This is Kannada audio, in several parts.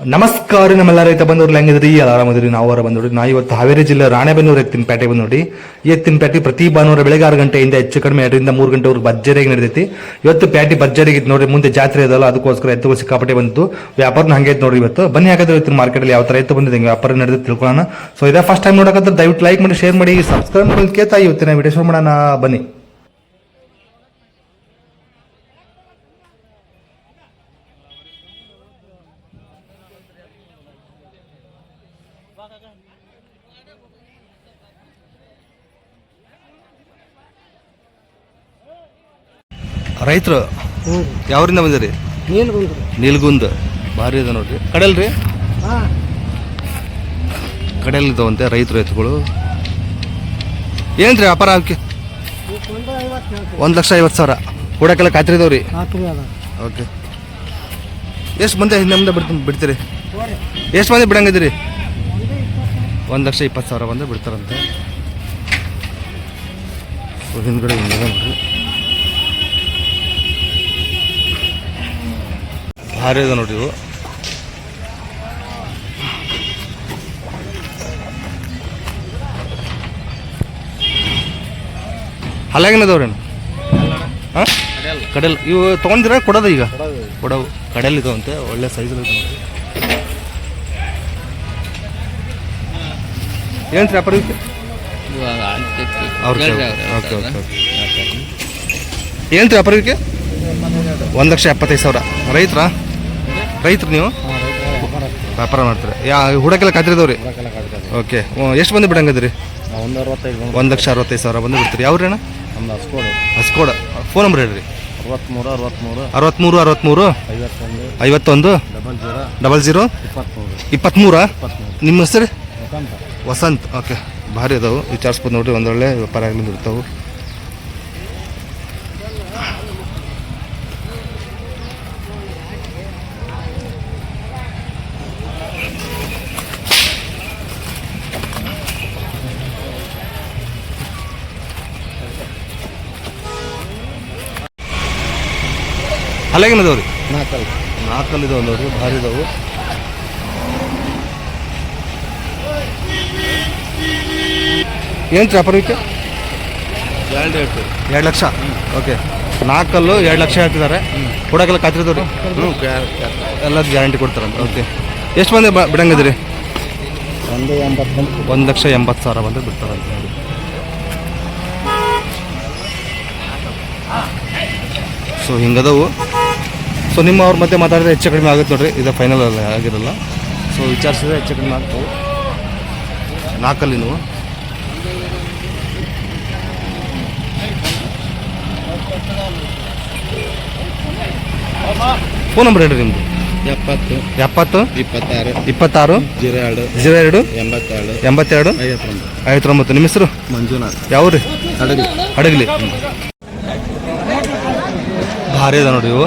ನಮಸ್ಕಾರ ನಮ್ಮೆಲ್ಲ ರೈತ ಬಂದವ್ರು ಹೆಂಗಿದ್ರಿ ಆರಾಮದ್ರಿ? ನಾವು ಅವರ ಬಂದ್ರಿ ನಾ ಇವತ್ತು ಹಾವೇರಿ ಜಿಲ್ಲೆ ರಾಣೆಬೆನ್ನೂರು ಎತ್ತಿನ ಪೇಟೆ ಬಂದ್ ನೋಡಿ ಈ ಎತ್ತಿನ ಪೇಟೆ ಪ್ರತಿ ಭಾನುವಾರ ಬೆಳಗ್ಗೆ ಆರು ಗಂಟೆಯಿಂದ ಹೆಚ್ಚು ಕಡಿಮೆ, ಎರಡರಿಂದ ಮೂರು ಗಂಟೆವರೆಗೆ ಭರ್ಜರಿಯಾಗಿ ನಡೆದೈತಿ. ಇವತ್ತು ಪ್ಯಾಟಿ ಭರ್ಜರಿಗಿತ್ತು ನೋಡಿ ಮುಂದೆ ಜಾತ್ರೆ ಇದಲ್ಲ ಅದಕ್ಕೋಸ್ಕರ ಎತ್ತುಗಳು ಸಿಕ್ಕಾಪಟ್ಟೆ ಬಂತು ವ್ಯಾಪಾರನ ಹಂಗೆ ಐತೆ ನೋಡಿ ಇವತ್ತು. ಬನ್ನಿ ಹಾಕಿದ್ರೆ ಇವತ್ತಿನ ಮಾರ್ಕೆಟಲ್ಲಿ ಯಾವ ಥರ ಎತ್ತು ಬಂದಿದೆ ವ್ಯಾಪಾರ ನಡೆದು ತಿಳ್ಕೊಳ್ಳೋಣ. ಸೊ ಇದೇ ಫಸ್ಟ್ ಟೈಮ್ ನೋಡಕಂದ್ರೆ ದಯವಿಟ್ಟು ಲೈಕ್ ಮಾಡಿ ಶೇರ್ ಮಾಡಿ ಸಬ್ಸ್ಕ್ರೈಬ್ ಕೇಳ್ತಾ ಇವತ್ತಿನ ವಿಡಿಯೋ ಮಾಡೋಣ. ಬನ್ನಿ. ರೈತರು? ಹ್ಞೂ. ಯಾವರಿಂದ ಬಂದಿರಿ? ನೀನು ಬಂದ್ರು ನೀಲ್ಗುಂದ್. ಭಾರಿ ಇದೆ ನೋಡ್ರಿ. ಕಡಲ್ರಿ? ಹಾಂ. ಕಡಲ್ ಇದಾವಂತೆ ರೈತರು ಎತ್ತುಗಳು ಏನ್ರಿ ವ್ಯಾಪಾರ ಅವಕ್ಕೆ ಒಂದು ಐವತ್ತು ಹೇಳ್ತೀವಿ ಒಂದು ಲಕ್ಷ ಐವತ್ತು ಸಾವಿರ. ಕೊಡಕ್ಕೆಲ್ಲ ಖಾತ್ರಿ ಇದಾವ್ರಿ? ಅದ. ಓಕೆ. ಎಷ್ಟು ಮಂದಿ ಹಿಂದೆ ಮುಂದೆ ಬಿಡ್ತೀನಿ ಬಿಡ್ತೀರಿ? ನೋಡಿ ಎಷ್ಟು ಮಂದಿ ಬಿಡಂಗಿದ್ದೀರಿ? ಒಂದೇ ಲಕ್ಷ ಇಪ್ಪತ್ತು ಸಾವಿರ ಬಂದು ಬಿಡ್ತಾರಂತೆ. ಸೊ, ಹಿಂದ್ಗಡೆ ಹಿಂದೆ ನೋಡ್ರಿ. ಭಾರಿ ಇದೆ ನೋಡಿ ಇವು ಹಲ್ಲಾಗಿನದವ್ರೇನು ಹಾಂ? ಕಡಲ್. ಇವು ತೊಗೊಂಡಿರ ಕೊಡೋದು ಈಗ? ಕೊಡವು. ಕಡಲ್ ಇದಾವಂತೆ. ಒಳ್ಳೆ ಸೈಜ್ ಇದೆ ಏನು ರೀ ಇದಕ್ಕೆ ಓಕೆ ಓಕೆ ಓಕೆ. ಏನು ರೀ ಒಂದು ಲಕ್ಷ ಎಪ್ಪತ್ತೈದು ಸಾವಿರ. ರೈತರ? ರೈತರು ನೀವು? ವ್ಯಾಪಾರ ಮಾಡ್ತಾರೆ. ಯಾ ಹುಡಕೆಲ್ಲ ಖಾತ್ರಿದವ್ರಿ ಓಕೆ. ಎಷ್ಟು ಬಂದು ಬಿಡಂಗದ್ರಿ ಒಂದು ಅರವತ್ತೈದು ಒಂದು ಲಕ್ಷ ಅರವತ್ತೈದು ಸಾವಿರ ಬಂದು ಬಿಡ್ತೀರಿ. ಯಾವ್ರೇನ ನಮ್ದು ಹಸ್ಕೋಡು. ಹಸ್ಕೋಡ. ಫೋನ್ ನಂಬರ್ ಹೇಳ್ರಿ. ಅರವತ್ಮೂರು ಅರವತ್ಮೂರು. ಅರವತ್ತ್ಮೂರು ಅರವತ್ತ್ಮೂರು ಐವತ್ತೊಂದು. ಐವತ್ತೊಂದು. Double zero. Double zero. ಇಪ್ಪತ್ತ್ಮೂರು ಇಪ್ಪತ್ತ್ಮೂರ ನಿಮ್ಮ ಹೆಸರು? ವಸಂತ್. ಓಕೆ. ಭಾರಿ ಅದಾವು. ವಿಚಾರಿಸ್ಬೋದು ನೋಡ್ರಿ ಒಂದೊಳ್ಳೆ ವ್ಯಾಪಾರ ಆಗಲಿ ಇರ್ತಾವೆ. ಅಲ್ಲಾಗೇನದಾವ ರೀ ನಾಲ್ಕಲ್ಲ ನಾಲ್ಕಲ್ಲಿ ಇದಾವೆ ನೋಡ್ರಿ ಭಾರಿ ಇದಾವೆ ಏನು ವ್ಯಾಪಾರಕ್ಕೆ ಎರಡು ಹೇಳ್ತೀವಿ. ಎರಡು ಲಕ್ಷ? ಓಕೆ. ನಾಲ್ಕಲ್ಲು ಎರಡು ಲಕ್ಷ ಹೇಳ್ತಿದ್ದಾರೆ. ಕೊಡೋಕೆಲ್ಲ ಖಾತ್ರಿದವ್ರಿ ಹ್ಞೂ ಎಲ್ಲ ಗ್ಯಾರಂಟಿ. ಕೊಡ್ತಾರಂತ ಓಕೆ. ಎಷ್ಟು ಮಂದಿ ಬಿಡಂಗಿದ್ರಿ ಒಂದು ಎಂಬತ್ತು ಒಂದು ಲಕ್ಷ ಎಂಬತ್ತು ಸಾವಿರ ಬಂದು ಬಿಡ್ತಾರಂತ ಹೇಳಿ. ಸೊ ಹಿಂಗದವು. ಸೊ ನಿಮ್ಮ ಅವ್ರ ಮತ್ತೆ ಮಾತಾಡಿದ್ರೆ ಹೆಚ್ಚು ಕಡಿಮೆ ಆಗುತ್ತೆ ನೋಡ್ರಿ ಇದು ಫೈನಲ್ ಅಲ್ಲ ಆಗಿರಲ್ಲ. ಸೊ ವಿಚಾರಿಸಿದ್ರೆ ಹೆಚ್ಚು ಕಡಿಮೆ ಆಗ್ತವೆ ನಾಲ್ಕಲ್ಲಿ ನೀವು ಫೋನ್ ನಂಬರ್ ಹೇಳ್ರಿ ನಿಮ್ದು. ಎಪ್ಪತ್ತು ಎಪ್ಪತ್ತು ಇಪ್ಪತ್ತಾರು ಇಪ್ಪತ್ತಾರು ಜೀರೋ ಎರಡು ಜೀರೋ ಎರಡು ಎಂಬತ್ತೆರಡು ಎಂಬತ್ತೆರಡು ಐವತ್ತೊಂದು ಐವತ್ತೊಂಬತ್ತು. ನಿಮ್ಮ ಹೆಸರು? ಮಂಜುನಾಥ್. ಯಾವ ರೀ ಹಡಗಲಿ ಹಡಗಲಿ ಭಾರಿ ಅದ ನೋಡಿ ಇವು.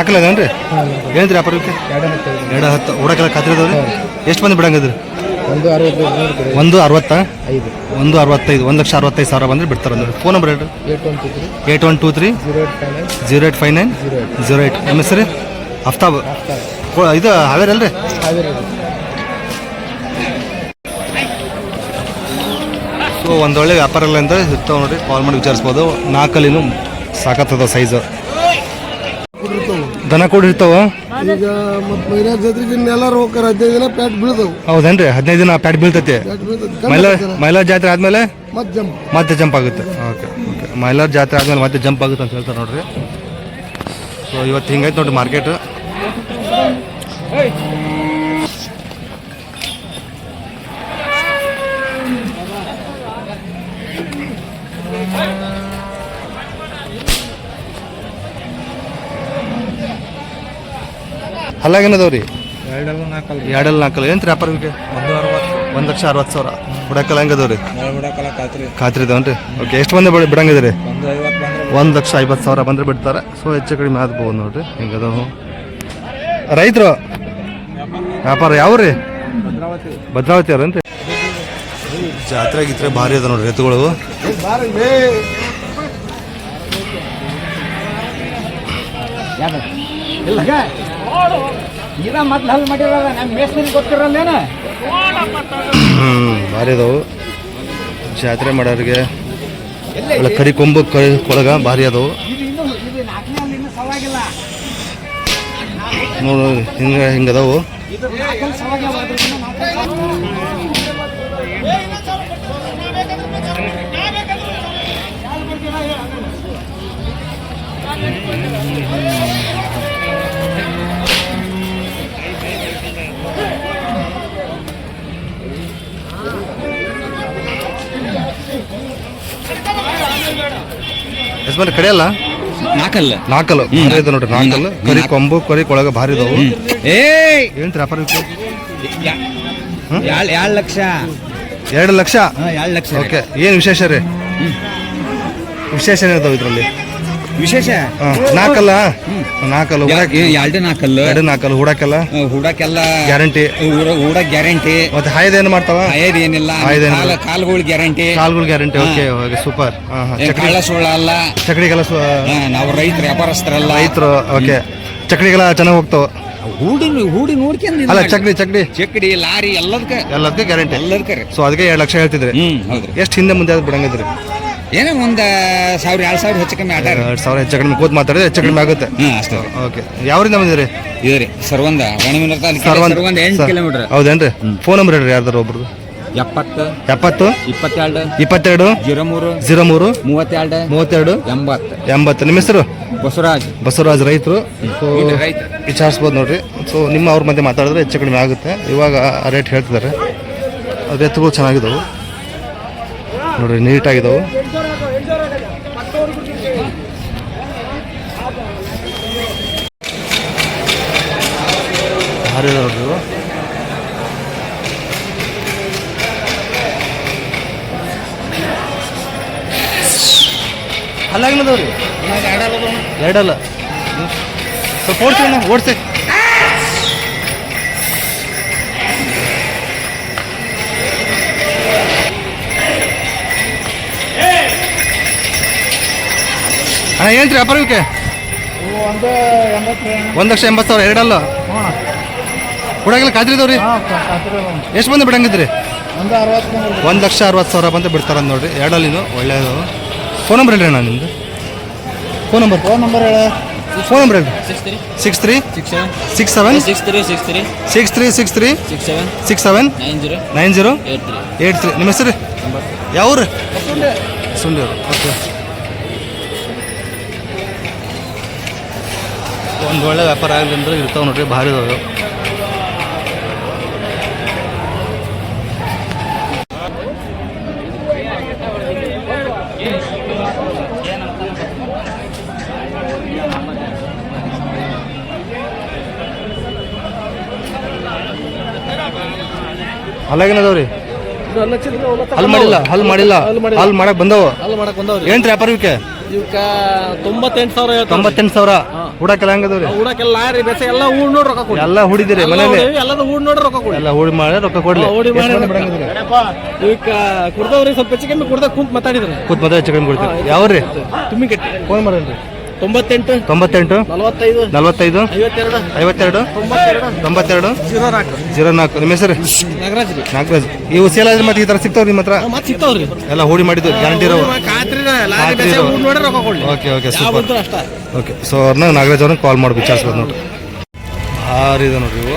ಅದೇನ್ರಿ ಏನ್ರಿ? ಅಪರೂಪಕ್ಕೆ ಎರಡು ಹತ್ತು. ಹುಡಕೆಲ್ಲ ಖಾತ್ರಿ ಅದಾವ್ರಿ ಎಷ್ಟು ಮಂದಿ ಬಿಡಂಗದ್ರಿ ಒಂದು ಅರವತ್ತೈದು ಒಂದು ಅರವತ್ತ? ಐದು. ಒಂದು ಅರವತ್ತೈದು. ಒಂದು ಲಕ್ಷ ಅರವತ್ತೈದು ಸಾವಿರ ಬಂದ್ರೆ ಬಿಡ್ತಾರೆ ಅಂದ್ರೆ. ಫೋನ್ ನಂಬರ್ ಹೇಳ್ರಿ. Eight one two three. Zero eight five nine. Zero eight five nine. Zero eight. Zero eight. ನಿಮ್ಮ ಹೆಸರು? ಅಫ್ತಾಬ್. ಇದು ಹಾವೇರಿ ಅಲ್ರಿ? ಸೊ ಒಂದೊಳ್ಳೆ ವ್ಯಾಪಾರ ಇಲ್ಲ ಅಂತ ಇರ್ತಾವೆ ನೋಡ್ರಿ. ಕಾಲ್ ಮಾಡಿ ವಿಚಾರಿಸ್ಬೋದು. ನಾಲ್ಕಲ್ಲಿನೂ ಸಾಕತ್ತದ ಸೈಜ್ ದನ ಕೂಡ ಇರ್ತಾವ? ಈಗ ಮತ್ತು ಮೈರಾಜ್ ಜಾತ್ರೆಗೆ ಎಲ್ಲರೂ ಹೋಗ್ತಾರ ಹದಿನೈದು ದಿನ ಪ್ಯಾಟ್ ಬೀಳ್ದವು. ಹೌದೇನ್ರಿ? ಹದಿನೈದು ದಿನ ಪ್ಯಾಟ್ ಬೀಳ್ತೈತಿ. ಪ್ಯಾಟ್ ಬೀಳ್ತದೆ ಮೈಲಾ ಮೈಲಾರ್ ಜಾತ್ರೆ ಆದ್ಮೇಲೆ? ಮತ್ತೆ ಜಂಪ್. ಮತ್ತೆ ಜಂಪ್ ಆಗುತ್ತೆ. Okay okay. ಮೈಲಾರ ಜಾತ್ರೆ ಆದ್ಮೇಲೆ ಮತ್ತೆ ಜಂಪ್ ಆಗುತ್ತೆ ಅಂತ ಹೇಳ್ತಾರೆ ನೋಡ್ರಿ. ಸೊ ಇವತ್ತು ಹಿಂಗೈತೆ ನೋಡ್ರಿ ಮಾರ್ಕೆಟ್. ಹಲ್ಲಾಗೇನದವ್ರಿ ಎರಡೆಲ್ಲ ನಾಲ್ಕಲ್ಲ. ಎರಡಲ್ಲ ನಾಲ್ಕಲ್ಲ. ಏನು ಒಂದು ಅರವತ್ತು. ಒಂದು ಲಕ್ಷ ಅರವತ್ತು ಸಾವಿರ. ಬಿಡಕ್ಕಲ್ಲ ಹೆಂಗದವ್ರಿ? ಬಿಡಕ್ಕಲ್ಲ ಖಾತ್ರಿ ಖಾತ್ರಿ ಇದಾವನ್ರಿ ಓಕೆ ಎಷ್ಟು ಮಂದಿ ಬಿಡ ಬಿಡಂಗಿದ್ರಿ? ಒಂದು ಐವತ್ತು ಬಂದ್ರೆ ಒಂದು ಲಕ್ಷ ಐವತ್ತು ಸಾವಿರ ಬಂದ್ರೆ ಬಿಡ್ತಾರೆ. ಸೊ ಹೆಚ್ಚು ಕಡಿಮೆ ಆಗ್ಬೋದು ನೋಡ್ರಿ. ಹೆಂಗದ ರೈತರು? ವ್ಯಾಪಾರ ಯಾವ್ರಿ? ಭದ್ರಾವತಿ ಭದ್ರಾವತಿ ಅವ್ರೇನ್ರಿ? ಜಾತ್ರೆ ಗಿತ್ರೆ ಭಾರಿ ಅದ ನೋಡ್ರಿ ಎತ್ತುಗಳು ಈಗ ಮೊದ್ಲು ಹಲ್ ಮಾಡಿರಲ್ಲ ನಮ್ಮ ಮೇಸ್ತ್ರಿ ಗೊತ್ತಿರಲ್ಲೇನ ಹ್ಮ್ ಭಾರಿ ಅದಾವು ಜಾತ್ರೆ ಮಾಡೋರಿಗೆ. ಒಳ್ಳೆ ಕರಿ ಕೊಂಬು ಕರಿ ಕೊಳಗ ಭಾರಿ ಅದಾವು. ಇದು ಇದು ನೋಡು ಹಿಂಗ ಹಿಂಗದಾವು ಇದು ನಾಲ್ಕಲ್ಲಿ ಕಡೆಯಲ್ಲ ನಾಕಲ್ಲ. ನಾಕಲ್ಲ. ನಾಲ್ಕಲ್ಲಿ ಇದೆ ನೋಡ್ರಿ ನಾಲ್ಕಲ್ಲು ಕರಿ ಕೊಂಬು ಕರಿ ಕೊಳಗ ಭಾರಿ ಇದಾವು. ಏಯ್! ಏನ್ ವ್ಯಾಪಾರ ಎರಡು ಲಕ್ಷ? ಎರಡು ಲಕ್ಷ? ಎರಡು ಲಕ್ಷ ಓಕೆ. ಏನು ವಿಶೇಷ ರೀ? ವಿಶೇಷ ಏನಿದಾವೆ ಇದ್ರಲ್ಲಿ? ವಿಶೇಷ? ನಾಲ್ಕಲ್ಲ? ನಾಲ್ಕಲ್ಲ ಎರಡು ನಾಲ್ಕಲ್ಲ? ಎರಡು ನಾಲ್ಕಲ್ಲ ಹೂಡಕ್ಕೆಲ್ಲ ಹೂಡಕ್ಕೆಲ್ಲ ಗ್ಯಾರಂಟಿ. ಹೂಡ ಗ್ಯಾರಂಟಿ. ಮತ್ತೆ ಹಾಯ್ದ ಏನು ಮಾಡ್ತಾವ? ಹಯದ್ ಏನಿಲ್ಲ. ಕಾಲ ಕಾಲ್ಗಳು ಗ್ಯಾರಂಟಿ. ಕಾಲ್ಗಳು ಗ್ಯಾರಂಟಿ. Okay okay super. ಕಾಳ ಸುಳ್ಳ ಅಲ್ಲ. ಚಕ್ರಿಗೆಲ್ಲ ನಾವು ರೈತರು ವ್ಯಾಪಾರಸ್ಥರಲ್ಲ. ರೈತರು ಓಕೆ. ಚಕ್ರಿಗೆಲ್ಲ ಚೆನ್ನಾಗಿ ಹೋಗ್ತಾವ? ಹೂಡಿ ಹೂಡಿ ನೋಡ್ಕೊಂಡು ಅಲ್ಲ ಚಕ್ಡಿ ಚಕ್ಡಿ ಚಕ್ಡಿ ಲಾರಿ ಎಲ್ಲದಕ್ಕೆ ಎಲ್ಲದಕ್ಕೆ ಗ್ಯಾರಂಟಿ. ಎಲ್ಲದಕ್ಕೆ ಸೊ ಅದಕ್ಕೆ ಎರಡು ಲಕ್ಷ ಹೇಳ್ತಿದ್ರಿ. ಎಷ್ಟು ಹಿಂದೆ ಮುಂದೆ ಅದು ಬಿಡಂಗಿದ್ರಿ. ಏನೋ ಒಂದು ಸಾವಿರ ಎರಡು ಸಾವಿರ ಹೆಚ್ಚು ಕಮ್ಮಿ ಆಟ ಎರಡು ಸಾವಿರ ಹೆಚ್ಚು ಕಡಿಮೆ ಕೂತ್ ಮಾತಾಡಿದ್ರೆ ಹೆಚ್ಚು ಕಡಿಮೆ ಆಗುತ್ತೆ. ಅಷ್ಟೇ. ರೀ ಓಕೆ ಯಾವ್ರಿಂದ ಬಂದಿರಿ ಇದು ರೀ ಸರ್ವಂದ ಗಣಮಿನ ಸರ್ವಂದ್ ಸರ್ವಂದ ಎಂಟು ಕಿಲೋಮೀಟರ್. ಹೌದೇನ್ರಿ? ಫೋನ್ ನಂಬರ್ ಹೇಳ್ರಿ ಯಾರ್ದಾರು ಒಬ್ರು ಎಪ್ಪತ್ತು ಎಪ್ಪತ್ತು ಇಪ್ಪತ್ತೆರಡು ಇಪ್ಪತ್ತೆರಡು ಜೀರೋ ಮೂರು ಜೀರೋ ಮೂರು ಮೂವತ್ತೆರಡು ಮೂವತ್ತೆರಡು ಎಂಬತ್ತು. ಎಂಬತ್ತು. ನಿಮ್ಮ ಹೆಸರು? ಬಸವರಾಜ್. ಬಸವರಾಜ್ ರೈತರು. ಸೊ ರೈತ. ವಿಚಾರಿಸ್ಬೋದು ನೋಡ್ರಿ. ಸೊ ನಿಮ್ಮ ಅವ್ರ ಮಧ್ಯೆ ಮಾತಾಡಿದ್ರೆ ಹೆಚ್ಚು ಕಡಿಮೆ ಆಗುತ್ತೆ. ಇವಾಗ ರೇಟ್ ಹೇಳ್ತಿದ್ದಾರೆ. ರೇಟ್ಗಳು ಚೆನ್ನಾಗಿದ್ದಾವೆ. ನೋಡ್ರಿ ನೀಟಾಗಿದ್ದಾವೆ ಭಾರಿ ನೋಡ್ರಿ ಎರಡಲ್ಲ. ಸ್ವಲ್ಪ ಓಡ್ತೀವಿ ಓಡಿಸಿ. ಅಣ್ಣ ಹೇಳ್ತೀರಿ ಇವಕ್ಕೆ ಒಂದು ಲಕ್ಷ ಎಂಬತ್ತು ಸಾವಿರ ಎರಡಲ್ಲ? ಕೊಡಾಗಿಲ್ಲ ಖಾತ್ರಿ ಇದಾವ್ರಿ ಎಷ್ಟು ಬಂದು ಬಿಡಂಗಿದ್ರಿ ಒಂದು ಅರವತ್ತು ಒಂದು ಲಕ್ಷ ಅರವತ್ತು ಸಾವಿರ ಬಂದು ಬಿಡ್ತಾರ ನೋಡ್ರಿ. ಎರಡಲ್ಲಿ ಒಳ್ಳೆಯದು. ಫೋನ್ ನಂಬರ್ ಹೇಳ್ರಿ ಅಣ್ಣ ನಿಮ್ದು. ಫೋನ್ ನಂಬರ್ ಫೋನ್ ನಂಬರ್ ಹೇಳ. ಫೋನ್ ನಂಬರ್ ಹೇಳಿ six three six seven six three six three six three six three six seven six seven nine zero nine zero eight three eight three ನಿಮ್ಮ ಹೆಸರು? ಯಾವ್ರಿ? ಸುಂಡಿಯವರು ಓಕೆ ಒಂದು ಒಳ್ಳೆ ವ್ಯಾಪಾರ ಆಗಲಿ ಅಂದ್ರೆ ಇರ್ತಾವೆ ನೋಡ್ರಿ ಭಾರಿ ಇದಾವೆ. ಅಲ್ಲಾಗೇನದವ್ರಿ ಹಲ್ ಮಾಡಿಲ್ಲ ಹಲ್ ಮಾಡಿಲ್ಲ ಹಲ್ ಮಾಡಕ್ ಬಂದವು? ಹಲ್ ಮಾಡಕ್ ಬಂದವ್ ಏನ್ರಿ ವ್ಯಾಪಾರ ಇವಕ್ಕೆ? ಇವಕ್ಕ ತೊಂಬತ್ತೆಂಟು ಸಾವಿರ. ತೊಂಬತ್ತೆಂಟು ಸಾವಿರ? ಹುಡಕ್ಕೆಲ್ಲ ಹಂಗದವ್ರಿ? ಉಡಕ್ಕೆಲ್ಲ ಲಾರಿ ಬೆಸ ಎಲ್ಲ ಹೂಡ್ ನೋಡಿ ರೊಕ್ಕ ಕೊಡಿ. ಎಲ್ಲ ಹುಡಿದಿರಿ ಎಲ್ಲ ಮನೇಲಿ ಎಲ್ಲದು ಹೂಡ್ ನೋಡಿ ರೊಕ್ಕ ಕೊಡಿ. ಎಲ್ಲ ಹುಡಿ ಮಾಡಿ ರೊಕ್ಕ ಕೊಡ್ಲಿ. ಹೂಡಿ ಮಾಡಿ ಈಗ ಕುಡ್ದವ್ರಿ ಸ್ವಲ್ಪ ಹೆಚ್ಚು ಕಮ್ಮಿ ಕುಡ್ದಾಗ ಕುಂತ್ ಮಾತಾಡಿದ್ರಿ ಕೂತ್ ಮದುವೆ ಚಿಕನ್ ಕೊಡ್ತೀವಿ ಯಾವ್ರಿ? ತುಂಬಿ ಕಟ್ಟಿ ಫೋನ್ ಮಾಡ್ರಿ ತೊಂಬತ್ತೆಂಟು ತೊಂಬತ್ತೆಂಟು ನಲವತ್ತೈದು ನಲವತ್ತೈದು ಐವತ್ತೆರಡು ಐವತ್ತೆರಡು ತೊಂಬತ್ತೆರಡು ಜೀರೋ ನಾಲ್ಕು. ಜೀರೋ ನಾಲ್ಕು. ನಿಮ್ಮ ಹೆಸರು? ನಾಗರಾಜ್ ರೀ. ನಾಗರಾಜ್. ಇವು ಸೇಲ್ ಆದ್ರೆ ಮತ್ತೆ ಈ ಥರ ಸಿಗ್ತಾವ್ರಿ ನಿಮ್ಮ ಹತ್ರ? ಮತ್ತೆ ಸಿಗ್ತಾವ್ರಿ. ಎಲ್ಲ ಹೂಡಿ ಮಾಡಿದ್ದು ಗ್ಯಾರಂಟಿ ಇರೋ okay okay super okay so ಅವ್ರನ್ನ ನಾಗರಾಜ್ ಅವ್ರನ್ನ ಕಾಲ್ ಮಾಡಿ ವಿಚಾರಿಸ್ಬೋದು ನೋಡ್ರಿ ಭಾರಿ ಇದೆ ನೋಡ್ರಿ ಇವು.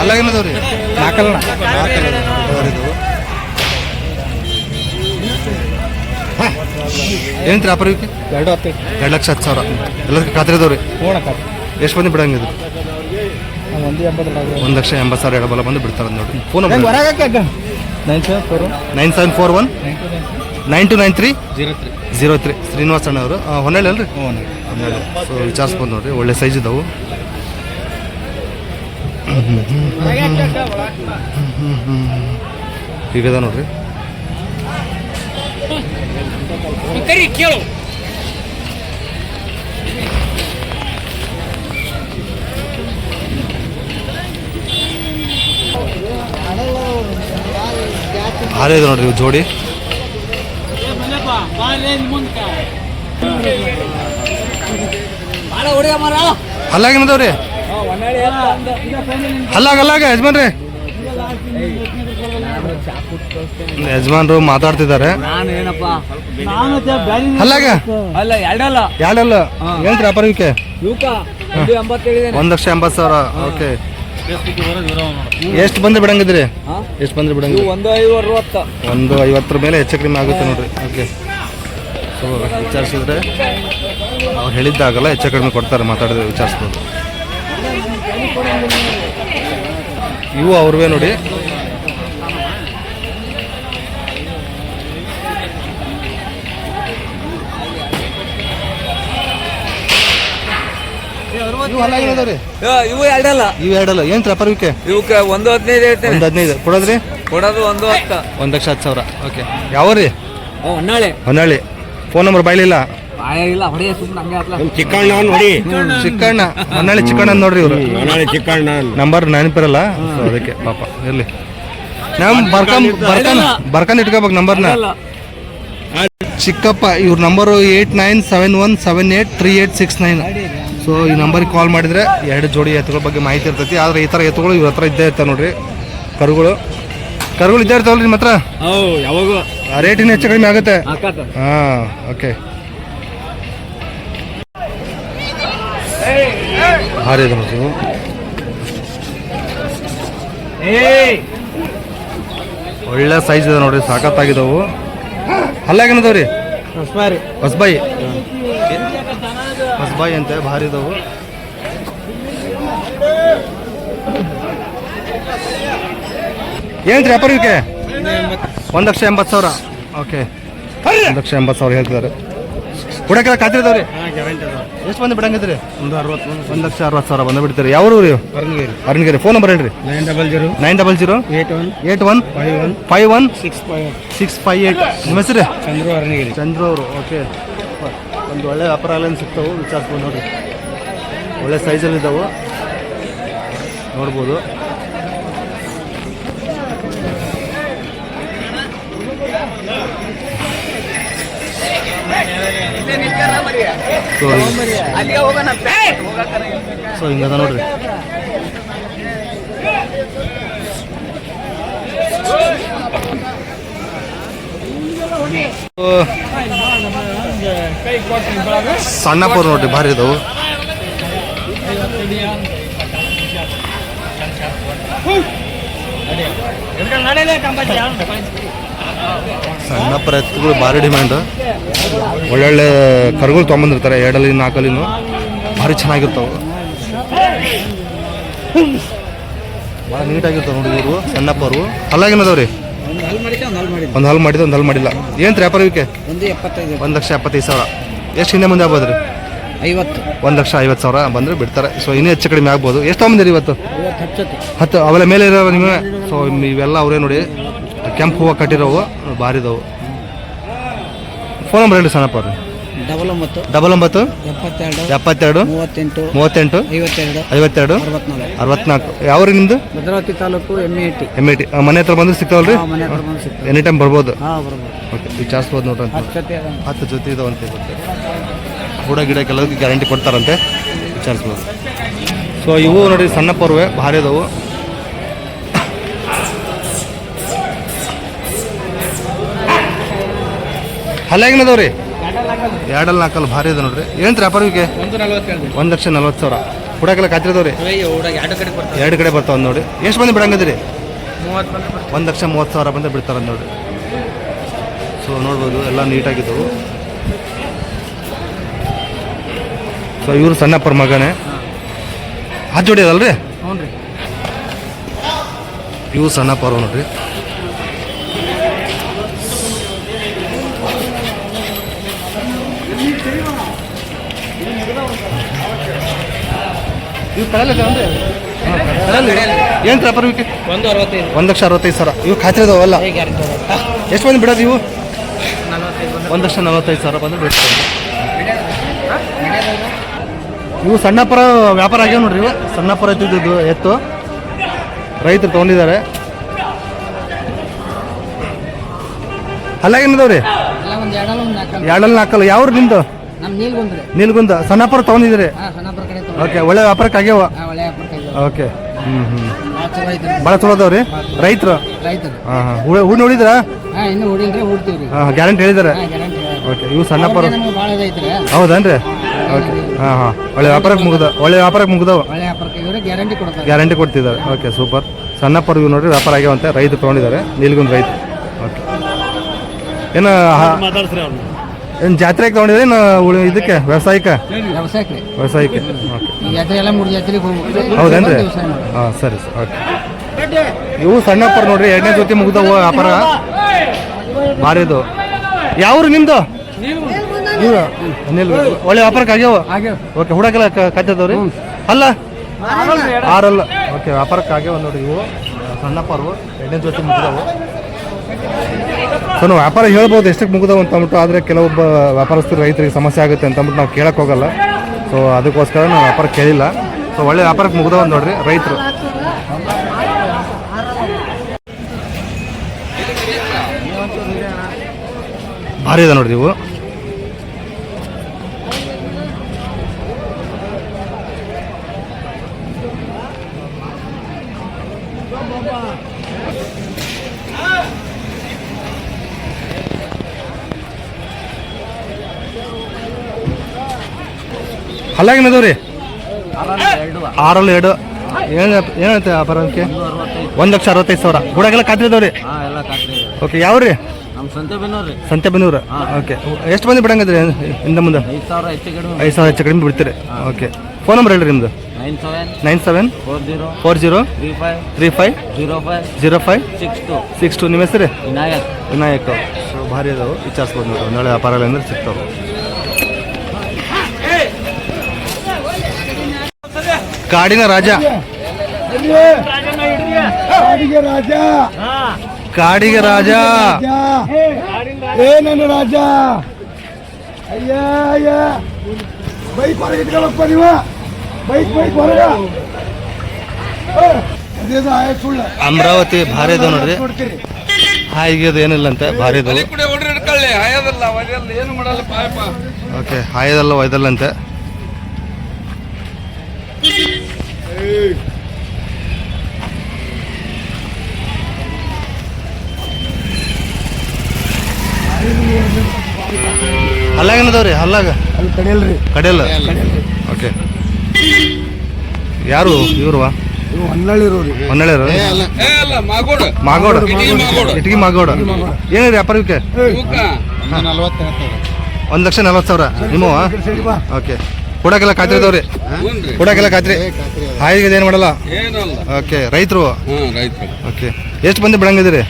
ಅಲ್ಲಾಗೇನದವ್ರಿ ನಾಲ್ಕಲ್ಲ. ಏನು ರೀ ಇವಕ್ಕೆ ಎರಡು ಹತ್ತು. ಎರಡು ಲಕ್ಷ ಹತ್ತು ಸಾವಿರ. ಎಲ್ಲದಕ್ಕೆ ಖಾತ್ರಿ ನೋಡಕ್ಕ ಎಷ್ಟು ಬಂದು ಬಿಡಂಗಿದ್ರು ಒಂದು ಲಕ್ಷ ಎಂಬತ್ತು ಸಾವಿರ ಎಡಬಲ ಬಂದು ಬಿಡ್ತಾರೆ ನೋಡಿ phone nine seven four nine seven four one. Nine two nine three. Zero three. Zero three. Srinivasa ಅಣ್ಣವರು. ಹೊನ್ನೆಳ್ಳಿ ಅಲ್ರಿ? ಹೊನ್ನಳ್ಳಿ. ಸೊ ವಿಚಾರಿಸ್ಬೋದು ನೋಡ್ರಿ. ಒಳ್ಳೆ ಸೈಜ್ ಇದಾವು. ಹೀಗದ ನೋಡ್ರಿ. ಕೇಳು. ಭಾರಿ ಇದೆ ನೋಡ್ರಿ ಜೋಡಿ. ಭಾಳ ಅಲ್ಲಾಗ ಹಲ್ಲಾಗ ಯಜಮಾನ್ರಿ. ಯಜಮಾನ್ರು ಮಾತಾಡ್ತಿದ್ದಾರೆ. ಹಲ್ಲಾಗ ಅಲ್ಲ ಎರಡಲ್ಲ. ಎರಡಲ್ಲ. ಹೇಳ್ರಿ ಅಪರ್ವಿಕೆ ಒಂದು ಲಕ್ಷ ಎಂಬತ್ತು ಸಾವಿರ. ಓಕೆ. ಎಷ್ಟು ಬಂದ್ರೆ ಬಿಡಂಗಿದ್ರಿ? ಎಷ್ಟು ಬಂದ್ರೆ ಬಿಡಂಗ ಒಂದು ಐವತ್ತರ ಮೇಲೆ ಹೆಚ್ಚು ಕಡಿಮೆ ಆಗುತ್ತೆ ನೋಡ್ರಿ. ಓಕೆ. ಸೊ ವಿಚಾರಿಸಿದ್ರೆ ಅವ್ರು ಹೇಳಿದ್ದಾಗಲ್ಲ ಹೆಚ್ಚು ಕಡಿಮೆ ಕೊಡ್ತಾರೆ ಮಾತಾಡಿದ್ರೆ ವಿಚಾರಿಸ್ಬೋದು. ಇವು ಅವ್ರವೇ ನೋಡಿ. ಇವು ಎರಡಲ್ಲ. ಇವು ಎರಡಲ್ಲ. ಏನು ವ್ಯಾಪಾರಕ್ಕೆ ಇವಕ್ಕೆ ಒಂದು ಹದಿನೈದು ಹೇಳ್ತೇನೆ. ಒಂದು ಹದಿನೈದು. ಕೊಡೋದ್ರಿ? ಕೊಡೋದು ಒಂದು ಹತ್ತು. ಒಂದು ಲಕ್ಷ ಹತ್ತು ಸಾವಿರ. ಓಕೆ. ಯಾವ ರೀ ಹೊನ್ನಾಳಿ. ಹೊನ್ನಾಳಿ. ಫೋನ್ ನಂಬರ್ ಬಾಯ್ಲಿಲ್ಲ. ಇಲ್ಲ ಹೊಡೆಯ ಸುಮ್ಮನೆ ಹಂಗೆ ಆತ್ಲ. ಚಿಕ್ಕಣ್ಣ ನೋಡಿ ಚಿಕ್ಕಣ್ಣ. ಹೊನ್ನಳ್ಳಿ ಚಿಕ್ಕಣ್ಣ. ನೋಡ್ರಿ ಇವರು. ಹೊನ್ನಾಳಿ ಚಿಕ್ಕಣ್ಣ ನಂಬರ್ ನೆನಪಿರಲ್ಲ ಸೊ ಅದಕ್ಕೆ ಪಾಪ ಇರ್ಲಿ. ನಮ್ ಬರ್ಕಂ ಬರ್ಕನ್ ಬರ್ಕನ್ ಇಟ್ಕೋಬೇಕು ನಂಬರ್ನ. ಚಿಕ್ಕಪ್ಪ ಇವ್ರ number eight nine seven one seven eight three eight six nine. So ಈ ನಂಬರ್ಗೆ ಕಾಲ್ ಮಾಡಿದ್ರೆ ಎರಡು ಜೋಡಿ ಎತ್ತುಗಳ ಬಗ್ಗೆ ಮಾಹಿತಿ ಇರ್ತೈತಿ. ಆದ್ರೆ ಈ ಥರ ಎತ್ತುಗಳು ಇವ್ರ ಹತ್ರ ಇದ್ದೇ ಇರ್ತಾವೆ ನೋಡ್ರಿ. ಕರುಗಳು. ಕರುಗಳು ಇದ್ದೇ ಇರ್ತಾವಲ್ಲ ನಿಮ್ಮ ಹತ್ರ? ಓ ಯಾವಾಗೂ. ರೇಟಿನ ಹೆಚ್ಚು ಕಡಿಮೆ ಆಗುತ್ತೆ. ಹಾಂ ಓಕೆ ಭಾರಿ ಇದೆ ಇವು. ಒಳ್ಳೆ ಸೈಜ್ ಇದೆ ನೋಡ್ರಿ ಸಾಕತ್ತಾಗಿದಾವು. ರೀ ಹೊಸಬಾಯಿ. ಹೊಸಬಾಯಿ? ಅಂತೆ ಭಾರಿ ಇದಾವು. ಏನ್ರಿ ವ್ಯಾಪಾರ ಇವಕ್ಕೆ ಒಂದು ಲಕ್ಷ ಎಂಬತ್ತು ಸಾವಿರ. ಓಕೆ ಒಂದು ಲಕ್ಷ ಎಂಬತ್ತು ಸಾವಿರ ಹೇಳ್ತಿದ್ದಾರೆ. ಹುಡಕೆಲ್ಲ ಖಾತ್ರಿ ಇದಾವ್ರಿ ಎಷ್ಟು ಮಂದಿ ಬಿಡಂಗಿದ್ರಿ? ಒಂದು ಅರವತ್ತು ಒಂದು ಲಕ್ಷ ಅರವತ್ತು ಸಾವಿರ ಬಂದು ಬಿಡ್ತೀರಿ. ಯಾವ ಊರು ಅರುಣಗಿರಿ ಫೋನ್ ನಂಬರ್ ಹೇಳ್ರಿ. Nine double zero. Nine double zero. Eight one. Eight one. Five one. Five one. Six five six five eight. ನಿಮ್ಮ ಹೆಸರು? ಚಂದ್ರು ಅರ್ಣಗಿರಿ ಚಂದ್ರು ಅವರು. ಓಕೆ ಒಂದು ಒಳ್ಳೆ ವ್ಯಾಪಾರ ಅಲ್ಲಿ ಸಿಗ್ತಾವೆ ವಿಚಾರಿಸ್ಬೋದು ನೋಡಿರಿ ಒಳ್ಳೆ ಸೈಜಲ್ಲಿ ಇದ್ದಾವೆ ನೋಡ್ಬೋದು. ಸೊ ಸೊ ಹಿಂಗದ ನೋಡ್ರಿ. ಸೊ, ಸಣ್ಣಪ್ಪರು ನೋಡ್ರಿ ಭಾರಿ ಇದಾವು. ಸಣ್ಣಪ್ಪರ ಪ್ರಯತ್ನಗಳು ಭಾರಿ ಡಿಮ್ಯಾಂಡ್. ಒಳ್ಳೊಳ್ಳೆ ಕರುಗಳು ತೊಗೊಂಬಂದಿರ್ತಾರೆ ಎರಡಲ್ಲಿ ನಾಲ್ಕಲಿನೂ ಭಾರಿ ಚೆನ್ನಾಗಿರ್ತಾವೆ. ಭಾಳ ನೀಟಾಗಿರ್ತಾವೆ ನೋಡಿ ಇವರು ಸಣ್ಣಪ್ಪರು ಅಲ್ಲಾಗೇನದವ್ರಿ ಒಂದು ಹಲ್ ಮಾಡಿದ ಒಂದು ಹಲ್ ಮಾಡಿಲ್ಲ. ಏನು ವ್ಯಾಪಾರ ಇವಕ್ಕೆ ಒಂದು ಲಕ್ಷ ಎಪ್ಪತ್ತೈದು ಸಾವಿರ. ಎಷ್ಟು ಹಿಂದೆ ಮುಂದೆ ಆಗ್ಬೋದು ರೀ ಐವತ್ತು. ಒಂದು ಲಕ್ಷ ಐವತ್ತು ಸಾವಿರ ಬಂದ್ರೆ ಬಿಡ್ತಾರೆ. ಸೊ ಇನ್ನೂ ಹೆಚ್ಚು ಕಡಿಮೆ ಆಗ್ಬೋದು. ಎಷ್ಟು ತೊಗೊಂಬಂದಿರಿ ಇವತ್ತು? ಹತ್ತು ಅವೆಲ್ಲ ಮೇಲೆ ಇರೋ ನಿಮಗೆ ಸೊ ಇವೆಲ್ಲ ಅವರೇ ನೋಡಿ. ಕೆಂಪು ಹೂವು ಕಟ್ಟಿರೋವು ಭಾರಿದವು ಫೋನ್ ನಂಬರ್ ಹೇಳಿ ಸಣ್ಣಪ್ಪ ಅವ್ರಿ ಡಬಲ್ ಒಂಬತ್ತು ಡಬಲ್ ಒಂಬತ್ತು ಎಪ್ಪತ್ತೆರಡು ಎಪ್ಪತ್ತೆರಡು ಮೂವತ್ತೆಂಟು ಮೂವತ್ತೆಂಟು ಐವತ್ತೆರಡು ಐವತ್ತೆರಡು ಅರವತ್ನಾಲ್ಕು. ಅರವತ್ನಾಲ್ಕು. ನಿಮ್ದು? Bhadravathi taluk M A T M I T ಮನೆ ಹತ್ರ ಬಂದ್ರೆ ಸಿಗ್ತಾವಲ್ರಿ? ಬಂದು ಎನಿ ಟೈಮ್ ಬರ್ಬೋದು? ಹಾಂ ಬರ್ಬೋದು. ಓಕೆ ವಿಚಾರಿಸ್ಬೋದು ನೋಡ್ರಿ ಅಂತ. ಹತ್ತು ಜೊತೆ ಇದಾವ ಇದಾವಂತೆ ಕೂಡ ಗಿಡಕ್ಕೆಲ್ಲದಕ್ಕೆ ಗ್ಯಾರಂಟಿ ಕೊಡ್ತಾರಂತೆ. ವಿಚಾರಿಸ್ಬೋದು ಸೊ ಇವು ನೋಡಿ ಸಣ್ಣ ಪರ್ವೆ ಭಾರಿ ಹಲ್ಲ ರೀ ಎರಡಲ್ಲಿ ನಾಲ್ಕಲ್ಲಿ ಭಾರಿ ಅದ ನೋಡ್ರಿ. ಏನು ವ್ಯಾಪಾರಕ್ಕೆ ಒಂದು ಲಕ್ಷ ನಲ್ವತ್ತು ಸಾವಿರ. ಹುಡಕಲ್ಲ ಕಾತಿರ್ದವ್ರಿ ಎರಡು ಕಡೆ ಬರ್ತಾವ ನೋಡಿ ಎಷ್ಟು ಬಂದು ಬಿಡಂಗದ್ರಿ? ಒಂದು ಲಕ್ಷ ಮೂವತ್ತು ಸಾವಿರ ಬಂದು ಬಿಡ್ತಾರ ನೋಡ್ರಿ. ಸೊ ನೋಡ್ಬೋದು ಎಲ್ಲ ನೀಟಾಗಿದ್ದವು ಸೊ ಇವರು ಸಣ್ಣಪ್ಪರ ಮಗನೇ. ಹತ್ತು ಜೋಡಿ ಅದಲ್ರಿ? ಇವು ಸಣ್ಣಪ್ಪರು ನೋಡ್ರಿ. ಇವು ಕಡಲೆ ಏನು ವ್ಯಾಪಾರ ಇವಕ್ಕೆ ಒಂದು ಅರವತ್ತೈದು. ಒಂದು ಲಕ್ಷ ಅರವತ್ತೈದು ಸಾವಿರ. ಇವು ಖಾತ್ರಿ ಅದಾವಲ್ಲ? ಎಷ್ಟು ಮಂದಿ ಬಿಡೋದು ಇವು? ಒಂದು ಲಕ್ಷ ನಲವತ್ತೈದು ಸಾವಿರ ಬಂದು ಬಿಡ್ತಾರೆ ಇವು ಸಣ್ಣಪುರ ವ್ಯಾಪಾರ ಆಗ್ಯಾವ ನೋಡ್ರಿ ಇವು. ಸಣ್ಣಪ್ಪರ ಎತ್ತಿದ್ದು ಎತ್ತು ರೈತರು ತೊಗೊಂಡಿದ್ದಾರೆ. ಅಲ್ಲಾಗೇನಿದಾವ್ರಿ ಎರಡಲ್ಲ ನಾಲ್ಕಲ್ಲ. ಯಾವ್ರು ನಿಮ್ದು? ನೀಲ್ಗುಂದ ಸಣ್ಣಪುರ ತೊಗೊಂಡಿದ್ದೀರಿ. ಓಕೆ ಒಳ್ಳೆ ವ್ಯಾಪಾರಕ್ಕೆ ಆಗ್ಯಾವ? ಒಳ್ಳೆ ಓಕೆ ಹ್ಞೂ ಹ್ಞೂ ಭಾಳ ಚಲೋ ಐತ್ರಿ. ಭಾಳ ಚಲೋ ಅದಾವ್ರಿ ರೈತರು? ರೈತರು. ಹಾಂ ಹಾಂ. ಹೂ ನೋಡಿದ್ರಾ? ಹಾಂ ಇನ್ನೂ ಹೊಡಿಲ್ರಿ ರೀ ಹಾಂ ಗ್ಯಾರಂಟಿ ಹೇಳಿದಾರೆ? ಹಾಂ ಗ್ಯಾರಂಟಿ ಓಕೆ ಇವು ಸಣ್ಣ ನಮ್ಗೆ ಭಾಳ ಇದೈತ್ರಿ ಹೌದನ್ರಿ? ಓಕೆ ಹಾಂ ಹಾಂ ಒಳ್ಳೆ ವ್ಯಾಪಾರಕ್ಕೆ ಮುಗಿದ ಒಳ್ಳೆ ವ್ಯಾಪಾರಕ್ಕೆ ಮುಗ್ದವ? ಒಳ್ಳೆ ವ್ಯಾಪಾರ ಕೈ ಗ್ಯಾರಂಟಿ ಕೊಡ್ತಾರೆ. ಗ್ಯಾರಂಟಿ ಕೊಡ್ತಿದ್ದಾರೆ. ಓಕೆ ಸೂಪರ್ ಸಣ್ಣ ಪರ್ವಿ ನೋಡ್ರಿ ವ್ಯಾಪಾರ ಆಗ್ಯಾವಂತೆ ರೈತರು ತೊಗೊಂಡಿದ್ದಾರೆ. ನೀಲ್ಗುಂದ್ ರೈತ ಓಕೆ ಏನು ಮಾತಾಡ್ಸ್ರಿ ಅವ್ರು ಏನು ಜಾತ್ರೆಗೆ ತೊಗೊಂಡಿದ್ರೆ? ಉಳಿ ಇದಕ್ಕೆ ವ್ಯವಸಾಯಕ್ಕೆ? ವ್ಯವಸಾಯಕ್ಕೆ. ಓಕೆ ಈ ಜಾತ್ರೆ ಎಲ್ಲ ಮೂರು ಜಾತ್ರೆಗೆ ಹೋಗ್ಬೇಕು. ಹೌದೇನ್ರಿ? ಹಾಂ ಸರಿ ಸರ್ ಓಕೆ ಇವು ಸಣ್ಣಪ್ಪರ್ ನೋಡ್ರಿ ಎರಡನೇ ಜೊತೆ ಮುಗ್ದವು ವ್ಯಾಪಾರ. ಮಾಡಿದ್ದು ಯಾವ್ರು ನಿಮ್ದು? ಇವ್ರು ಒಳ್ಳೆ ವ್ಯಾಪಾರಕ್ಕೆ ಆಗ್ಯಾವ? ಓಕೆ ಹುಡಕಲ್ಲ ಕಾಯ್ತದವ್ರಿ ಅಲ್ಲ? ಆರಲ್ಲ. ಓಕೆ ವ್ಯಾಪಾರಕ್ಕೆ ಆಗ್ಯಾವ ನೋಡಿ ಇವು. ಸಣ್ಣಪ್ಪರು ಎರಡನೇ ಜೊತೆ ಮುಗಿದವು. ಸೊ ನಾವು ವ್ಯಾಪಾರ ಹೇಳ್ಬೋದು, ಎಷ್ಟಕ್ಕೆ ಮುಗಿದವು ಅಂತ ಅಂದ್ಬಿಟ್ಟು, ಆದರೆ ಕೆಲವೊಬ್ಬ ವ್ಯಾಪಾರಸ್ಥರು, ರೈತರಿಗೆ ಸಮಸ್ಯೆ ಆಗುತ್ತೆ ಅಂತ ಅಂದ್ಬಿಟ್ಟು ನಾವು ಕೇಳಕ್ಕೆ ಹೋಗಲ್ಲ. ಸೊ ಅದಕ್ಕೋಸ್ಕರ ನಾವು ವ್ಯಾಪಾರ ಕೇಳಿಲ್ಲ. ಸೊ ಒಳ್ಳೆ ವ್ಯಾಪಾರಕ್ಕೆ ಮುಗಿದವ ನೋಡ್ರಿ, ರೈತರು. ಭಾರಿ ಇದೆ ನೋಡ್ರಿ ಇವು. ಹಲ್ಲಾಗಿನದವ್ರಿ ಆರಲ್ಲಿ ಎರಡು ಏನು ಏನಂತೆ ವ್ಯಾಪಾರಕ್ಕೆ ಒಂದು ಲಕ್ಷ ಅರವತ್ತೈದು ಸಾವಿರ. ಗುಡಾಗೆಲ್ಲ ಖಾತ್ರಿ ಹಾಂ ರೀ ಓಕೆ ಯಾವ ರೀ ಸಂತೆ ಬೆನ್ನೋರಿ ಸಂತೆಬೆನ್ನೂರು? ಓಕೆ ಎಷ್ಟು ಮಂದಿ ಬಿಡಂಗದ್ರಿ ಹಿಂದೆ ಮುಂದೆ? ಐದು ಸಾವಿರ ಹೆಚ್ಚು ಕಡಿಮೆ ಬಿಡ್ತೀರಿ. ಓಕೆ ಫೋನ್ ನಂಬರ್ ಹೇಳ್ರಿ ನಿಮ್ಮದು nine seven four zero three five zero five zero five six two six two. ನಿಮ್ಮ ಹೆಸರು? ವಿನಾಯಕ್. ವಿನಾಯಕ್ ಸೊ ಭಾರಿ ಅದಾವೆ. ವಿಚಾರಿಸ್ಬೋದು ನೋಡಿ ಒಂದೊಳ್ಳೆ ವ್ಯಾಪಾರ ಅಂದ್ರೆ ಸಿಗ್ತಾವೆ. ಕಾಡಿನ ರಾಜ. ಕಾಡಿಗೆ ರಾಜ. ಕಾಡಿಗೆ ರಾಜ. ಏನೇನು ಏ ನನ್ನ ರಾಜ. ಅಯ್ಯ ಅಯ್ಯ. ಬೈಕ್ ಹೊರಗೆ ಇಟ್ಕೊಳಪ್ಪ ನೀವ. ಬೈಕ್ ಬೈಕ್ ಹೊರಗ. ಅಮರಾವತಿ ಭಾರಿ ಅದಾವ ನೋಡ್ರಿ. ಹಾಯಿಗೆ ಅದು ಏನಿಲ್ಲ ಅಂತ ಭಾರಿ ಪಾಪ ಓಕೆ ಹಾಯದಲ್ಲ ಒಯ್ದಲ್ಲ ಅಂತೆ ಹಲ್ಲಾಗ ಏನದವ್ರಿ? ಹಲ್ಲಾಗ ಅಲ್ಲಿ ಕಡೆಯಲ್ರಿ. ಕಡೆಯಲ್ಲ? ಓಕೆ ಯಾರು ಇವ್ರವಾ ಇವು ಹೊನ್ನಳ್ಳಿರೋರಿ ಹೊನ್ನಳ್ಳಿರು ಮಾಗೋಡ. ಇಟಗಿ ಮಾಗೋಡ. ಏನಿದೆ ವ್ಯಾಪಾರಕ್ಕೆ? ಒಂದು ಲಕ್ಷ ನಲ್ವತ್ತು ಸಾವಿರ. ನಿಮ್ಮವ ಓಕೆ ಕೊಡಕ್ಕೆಲ್ಲ ಖಾತ್ರಿ ಇದಾವ್ರಿ ಕೊಡಕ್ಕೆಲ್ಲ ಖಾತ್ರಿ. ಹಾಯಿಗೆ ಏನು ಮಾಡಲ್ಲ? ಓಕೆ ರೈತರು? ಓಕೆ. ಎಷ್ಟು ಬಂದು ಬಿಡಂಗಿದ್ರಿ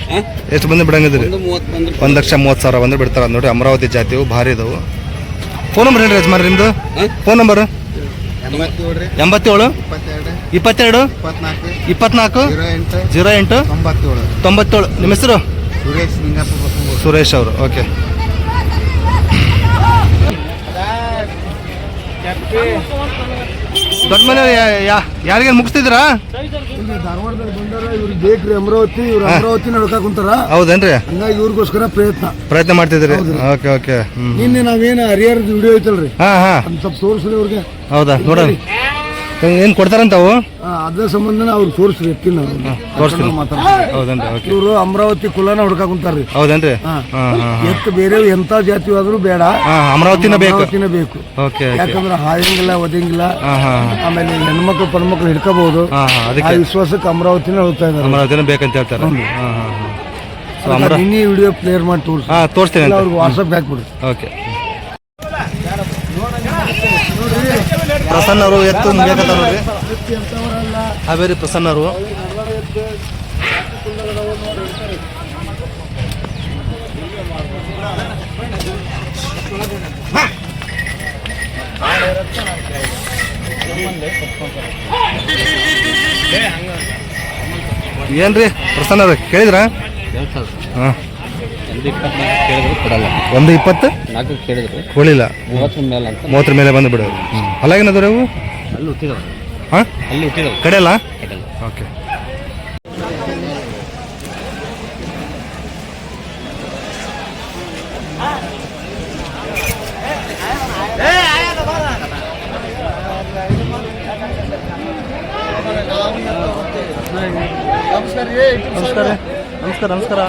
ಎಷ್ಟು ಬಂದು ಬಿಡಂಗಿದ್ರಿ ಒಂದು ಲಕ್ಷ ಮೂವತ್ತು ಸಾವಿರ ಬಂದ್ರೆ ಬಿಡ್ತಾರ ನೋಡಿ ಅಮರಾವತಿ ಜಾತಿವು ಭಾರಿ ಇದಾವು. ಫೋನ್ ನಂಬರ್ ಹೇಳ್ರಿ ಯಜಮಾನ್ರಿ ನಿಮ್ದು? ಫೋನ್ ನಂಬರ್ ಎಂಬತ್ತೇಳು ಇಪ್ಪತ್ತೆರಡು. ಇಪ್ಪತ್ನಾಲ್ಕು. ಜೀರೋ ಎಂಟು. ತೊಂಬತ್ತೇಳು. ನಿಮ್ಮ ಹೆಸರು? ಸುರೇಶ್ ಅವರು. ಓಕೆ. ದೊಡ್ಡ ಮನೆ ಯಾರಿಗೇನು ಮುಗಿಸ್ತಿದ್ದೀರಾ? ಧಾರವಾಡದಲ್ಲಿ ಬಂದಾರ ಇವ್ರಿಗೆ ಬೇಕ್ರಿ ಅಮರಾವತಿ ಇವ್ರು ಅಮರಾವತಿ ನಡ್ಕ ಕುಂತಾರ. ಹೌದೇನ್ರಿ? ಹಂಗಾಗಿ ಇವ್ರಿಗೋಸ್ಕರ ಪ್ರಯತ್ನ. ಪ್ರಯತ್ನ ಮಾಡ್ತಿದ್ರಿ ಓಕೆ ಓಕೆ. ನಿನ್ನೆ ನಾವೇನು ಹರಿಹರದ ವಿಡಿಯೋ ಐತಲ್ರಿ? ಹಾ ಹಾ. ಸ್ವಲ್ಪ ತೋರಿಸ್ರಿ ಅವ್ರಿಗೆ. ಹೌದಾ? ನೋಡೋಣ. ಏನು ಕೊಡ್ತಾರಂತಾವು ಅದ್ರ ಸಂಬಂಧ ಅವ್ರು ತೋರಿಸ್ರಿ ಎತ್ತಿ ನಾವು ಹೌದೇನ್ರಿ ಓಕೆ. ಇವರು ಅಮರಾವತಿ ಕುಲನ ಹುಡ್ಕಾಕ್ ಕುಂತಾರ್ರಿ. ಹೌದೇನ್ರಿ. ಎತ್ತು ಬೇರೆ ಎಂತ ಜಾತಿ ಆದ್ರೂ ಬೇಡ. ಅಮರಾವತಿನ ಬೇಕು. ಅಮರಾವತಿನೇ ಬೇಕು. ಓಕೆ ಯಾಕಂದ್ರೆ ಹಾಯಂಗಿಲ್ಲ ಒದಂಗಿಲ್ಲ ಆಮೇಲೆ ಹೆಣ್ಮಕ್ಳು ಪಣ್ಮಕ್ಳು ಹಿಡ್ಕೋಬಹುದು ಆ ಅದಕ್ಕೆ. ವಿಶ್ವಾಸಕ್ಕೆ ಅಮರಾವತಿನ ಹೋಗ್ತಾ ಇದ್ದಾರೆ. ಅಮರಾವತಿನ ಬೇಕಂತ ಹೇಳ್ತಾರೆ. ಇನ್ನೀ ವಿಡಿಯೋ ಪ್ಲೇಯರ್ ಮಾಡಿ ತೋರಿಸಿ ತೋರಿಸ್ತೀನಿ ಅವ್ರಿಗೆ ವಾಟ್ಸಪ್ ಹಾಕ್ಬಿಡ್ರಿ. ಓಕೆ. ಪ್ರಸನ್ನ ಅವರು ಎತ್ತು ನೋಡ್ರಿ ಹಾವೇರಿ ಪ್ರಸನ್ನರು. ಏನ್ರಿ ಪ್ರಸನ್ನ ಅವ್ರೆ ಕೇಳಿದ್ರ ಹಾಂ. ಕೊಡಲ್ಲ ಒಂದು ಇಪ್ಪತ್ತು? ನಾಲ್ಕು ಕೇಳಿದ್ರು. ಕೊಡಲಿಲ್ಲ ಮೂವತ್ತರ ಮೇಲೆ ಅಂತ. ಮೂವತ್ತರ ಮೇಲೆ ಬಂದು ಬಿಡೋದು ಅಲ್ಲಾಗೇನದವ್ರಿ ಅವು ಅಲ್ಲಿ ಹುಟ್ಟಿದವು ಹಾಂ? ಅಲ್ಲಿ ಹುಟ್ಟಿದವು ಕಡೆಯಲ್ಲ? ಕಡೆಯಲ್ಲ. ಓಕೆ. ನಮಸ್ಕಾರ ನಮಸ್ಕಾರ ನಮಸ್ಕಾರ.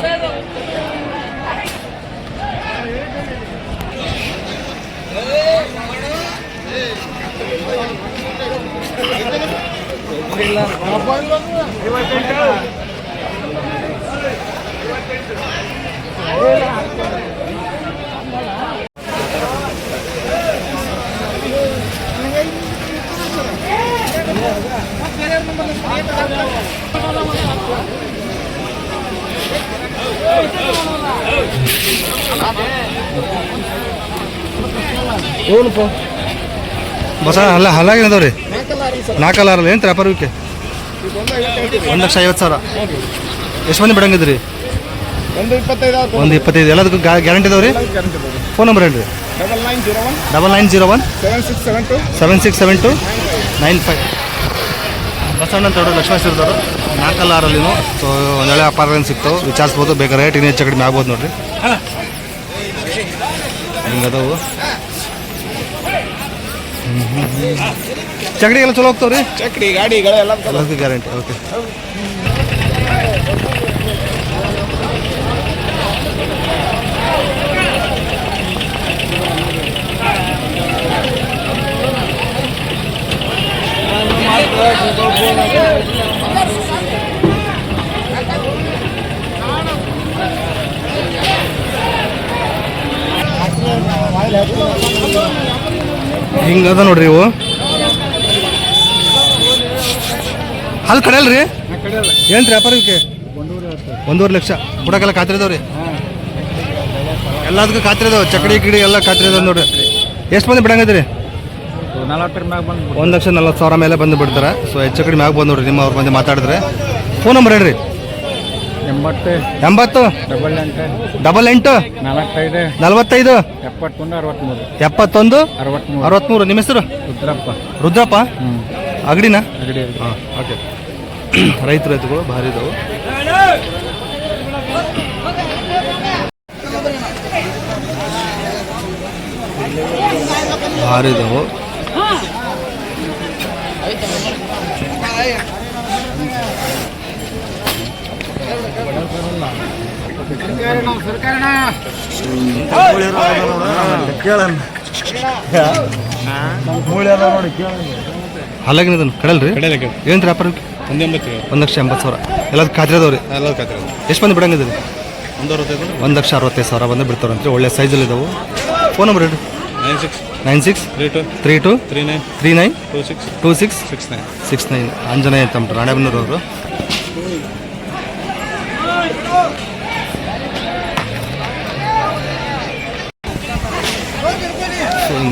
ನಮಸ್ಕಾರ ಏನಪ್ಪ ಬಸ ಅಲ್ಲ ಹಲ್ಲಾಗೇನದವ್ರಿ ನಾಲ್ಕಲ್ಲಾರಲ್ಲ ಏನು ವ್ಯಾಪಾರಕ್ಕೆ ಒಂದು ಲಕ್ಷ ಐವತ್ತು ಸಾವಿರ. ಎಷ್ಟು ಮಂದಿ ಬಿಡಂಗಿದ್ರಿ ಒಂದು ಇಪ್ಪತ್ತೈದು. ಒಂದು ಇಪ್ಪತ್ತೈದು ಎಲ್ಲದಕ್ಕೂ ಗ್ಯಾರಂಟಿ ಇದಾವ್ರಿ ಫೋನ್ ನಂಬರ್ ಹೇಳ್ರಿ. Double nine zero one seven six seven two seven six seven two nine five Basavanna ಅಂತ ಹೇಳೋರು ಲಕ್ಷ್ಮಣ ಸಿರ್ದವರು ನಾಲ್ಕಲ್ಲಾರಲ್ಲಿನೂ, ಸೊ ಒಂದೊಳ್ಳೆ ವ್ಯಾಪಾರ ಸಿಕ್ತು. ವಿಚಾರಿಸ್ಬೋದು, ಬೇಕಾದ್ರೆ ರೇಟ್ ಇನ್ನೂ ಹೆಚ್ಚು ಕಡಿಮೆ ಆಗ್ಬೋದು ನೋಡ್ರಿ. ಹಿಂಗದವು ಚಗಡಿ ಎಲ್ಲ ಚಲೋ ಹೋಗ್ತಾವ್ರಿ? ಚಕ್ರಿ ಗಾಡಿಗಳೆಲ್ಲ ಎಲ್ಲದಕ್ಕೂ ಗ್ಯಾರಂಟಿ ಓಕೆ. ಹಿಂಗದ ನೋಡ್ರಿ ಇವು. ಅಲ್ಲಿ ಕಡೆಯಲ್ರಿ? ಏನು ರೀ ವ್ಯಾಪಾರಕ್ಕೆ ಒಂದೂವರೆ ಲಕ್ಷ. ಕೊಡಕ್ಕೆಲ್ಲ ಖಾತ್ರಿ ಇದಾವ್ರಿ ಎಲ್ಲದಕ್ಕೂ ಖಾತ್ರಿ ಇದಾವೆ ಚಕಡಿ ಕಿಡಿ ಎಲ್ಲ ಖಾತ್ರಿ ಇದಾವೆ ನೋಡ್ರಿ. ಎಷ್ಟು ಮಂದಿ ಬಿಡಂಗದ್ರಿ ಒಂದು ಲಕ್ಷ ನಲ್ವತ್ತು ಸಾವಿರ ಮೇಲೆ ಬಂದು ಬಿಡ್ತಾರೆ. ಸೊ ಹೆಚ್ಚು ಕಡಿಮೆ ಆಗ್ಬೋದು ನೋಡ್ರಿ, ನಿಮ್ಮ ಅವ್ರ ಬಂದು ಮಾತಾಡಿದ್ರೆ. ಫೋನ್ ನಂಬರ್ ಹೇಳ್ರಿ. ಎಂಬತ್ತು. ಎಂಬತ್ತು? ಡಬಲ್ ಎಂಟು. ಡಬಲ್ ಎಂಟು? ನಲವತ್ತೈದು ನಲವತ್ತೈದು? ಎಪ್ಪತ್ತೊಂದು ಅರವತ್ತ್ಮೂರು ಎಪ್ಪತ್ತೊಂದು? ಅರವತ್ತ್ಮೂರು ಅರವತ್ತ್ಮೂರು ನಿಮ್ಮ ಹೆಸರು? ರುದ್ರಪ್ಪ. ರುದ್ರಪ್ಪ? ಅಗಡಿನ ಅಗಡಿ ಹಾಂ ಓಕೆ. ರೈತ ರೈತಗಳು ಭಾರಿ ಇದಾವೆ. ಭಾರಿ ಇದಾವೆ. ಹಾಲಾಗಿನ ಇದನ್ನು ಕಡಲ್ರಿ? ಏನು ರೀ ಒಂದು ಎಂಬತ್ತು ಒಂದು ಲಕ್ಷ ಎಂಬತ್ತು ಸಾವಿರ. ಎಲ್ಲದು ಖಾತ್ರಿ ಅದಾವ್ರಿ? ಎಲ್ಲ ಖಾತ್ರಿ ಎಷ್ಟು ಮಂದಿ ಬಿಡಂಗಿದ್ರಿ ಒಂದು ಅರವತ್ತೈದು ಒಂದು ಲಕ್ಷ ಅರವತ್ತೈದು ಸಾವಿರ ಬಂದು ಬಿಡ್ತಾರಂತ್ರಿ ಒಳ್ಳೆ ಸೈಜಲ್ಲಿ ಇದಾವೆ. ಫೋನ್ ನಂಬರ್ ಹೇಳ್ರಿ. Nine six nine six three two three two three nine three nine two six two six six nine six nine Anjaneya ತಮ್ಮ ರಾಣೆಬೆನ್ನೂರು ಅವರು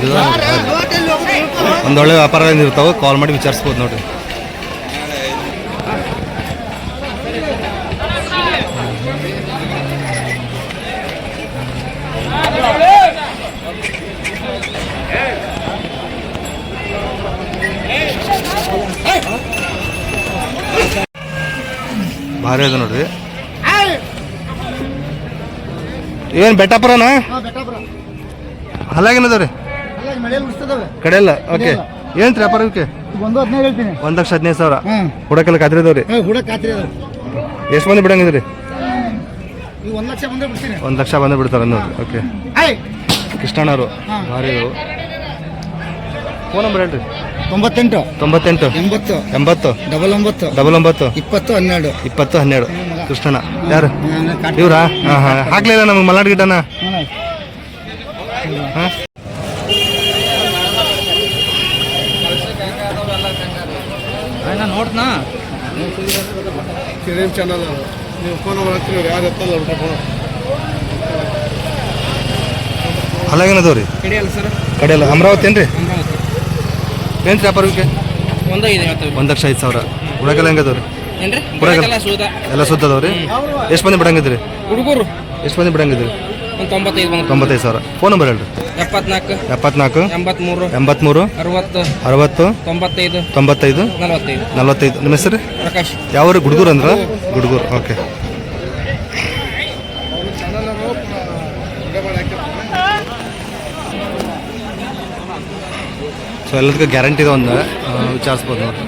ನೋಡ್ರಿ. ಒಂದೊಳ್ಳೆ ವ್ಯಾಪಾರ ಇರ್ತಾವೆ ಕಾಲ್ ಮಾಡಿ ವಿಚಾರಿಸ್ಬೋದು ನೋಡ್ರಿ. ಭಾರಿ ಅದ ನೋಡ್ರಿ. ಏನು ಬೆಟ್ಟಪುರನ? ಹಾಂ ಕಡೆಯಲ್ಲ ಓಕೆ ಏನು ರೀ ವ್ಯಾಪಾರಕ್ಕೆ ಈಗ ಒಂದು ಹದಿನೈದು ಹೇಳ್ತೀನಿ. ಒಂದು ಲಕ್ಷ ಹದಿನೈದು ಸಾವಿರ? ಹುಡಕೆಲ್ಲ ಖಾತ್ರಿ ಎಷ್ಟು ಮಂದಿ ಬಿಡಂಗಿದ್ರಿ? ಒಂದು ಲಕ್ಷ ಬಂದ್ರೆ ಬಿಡ್ತೀನಿ. ಒಂದು ಲಕ್ಷ ಬಂದು ಬಿಡ್ತಾರೆ ನೋಡ್ರಿ ಓಕೆ ಕೃಷ್ಣಣ್ಣವರು. ಭಾರಿ ಫೋನ್ ನಂಬರ್ ಹೇಳ್ರಿ. ತೊಂಬತ್ತೆಂಟು. ತೊಂಬತ್ತೆಂಟು. ಎಂಬತ್ತು. ಎಂಬತ್ತು. ಡಬಲ್ ಒಂಬತ್ತು. ಡಬಲ್ ಒಂಬತ್ತು. ಇಪ್ಪತ್ತು ಹನ್ನೆರಡು. ಇಪ್ಪತ್ತು ಹನ್ನೆರಡು. ಕೃಷ್ಣಣ್ಣ. ಯಾರು? ಇವ್ರಾ? ಹಾಂ ಹಾಂ. ಹಾಕ್ಲಿಲ್ಲ ನಮಗೆ ಮಲ್ನಾಡ್ ಗಿಡ್ಡನ. ಹಾಂ? ನೋಡ್ತನಾ? ಸೇಮ್ ಚಾನಲ್ ನೀವು ಫೋನ್ ಮಾಡ್ತೀವಿ ಯಾರು ಎತ್ತಲ್ಲ ಅವ್ರಿಗೆ ಫೋನ್ ಅಲ್ಲಾಗೇನದವ ರೀ ಕಡಿಯಲ್ಲ ಸರ್. ಕಡೆಯಲ್ಲ ಅಮರಾವತಿ ಏನ್ರಿ? ಅಮರಾವತಿ. ಏನು ವ್ಯಾಪಾರಕ್ಕೆ ಒಂದೇ ಇದೆ ಇವತ್ತು. ಒಂದು ಲಕ್ಷ ಐದು ಸಾವಿರ. ಉಳಕೆಲ್ಲ ಹೆಂಗದವ್ರಿ? ರೀ ಎಲ್ಲ ಸುತ್ತದವ್ರಿ ಎಷ್ಟು ಮಂದಿ ಬಿಡಂಗಿದ್ರಿ? ಹುಡುಗರು. ಎಷ್ಟು ಮಂದಿ ಬಿಡಂಗಿದ್ರಿ? ಒಂದು ತೊಂಬತ್ತೈದು ಬಂದು ತೊಂಬತ್ತೈದು ಸಾವಿರ. ಫೋನ್ ನಂಬರ್ ಹೇಳ್ರಿ. ಎಪ್ಪತ್ನಾಲ್ಕು ಎಪ್ಪತ್ನಾಲ್ಕು ಎಂಬತ್ಮೂರು ಎಂಬತ್ಮೂರು ಅರವತ್ತು ಅರವತ್ತು ತೊಂಬತ್ತೈದು ತೊಂಬತ್ತೈದು ನಲವತ್ತೈದು. ನಲವತ್ತೈದು. ನಿಮ್ಮ ಹೆಸರು? ಪ್ರಕಾಶ್. ಯಾವ ಗುಡ್ಗೂರು ಅಂದ್ರೆ? ಗುಡ್ಗೂರು ಓಕೆ. ಸೊ ಎಲ್ಲದಕ್ಕೂ ಗ್ಯಾರಂಟಿ ಇದೆ ಒಂದು ವಿಚಾರಿಸ್ಬೋದು. ನೋಡಿ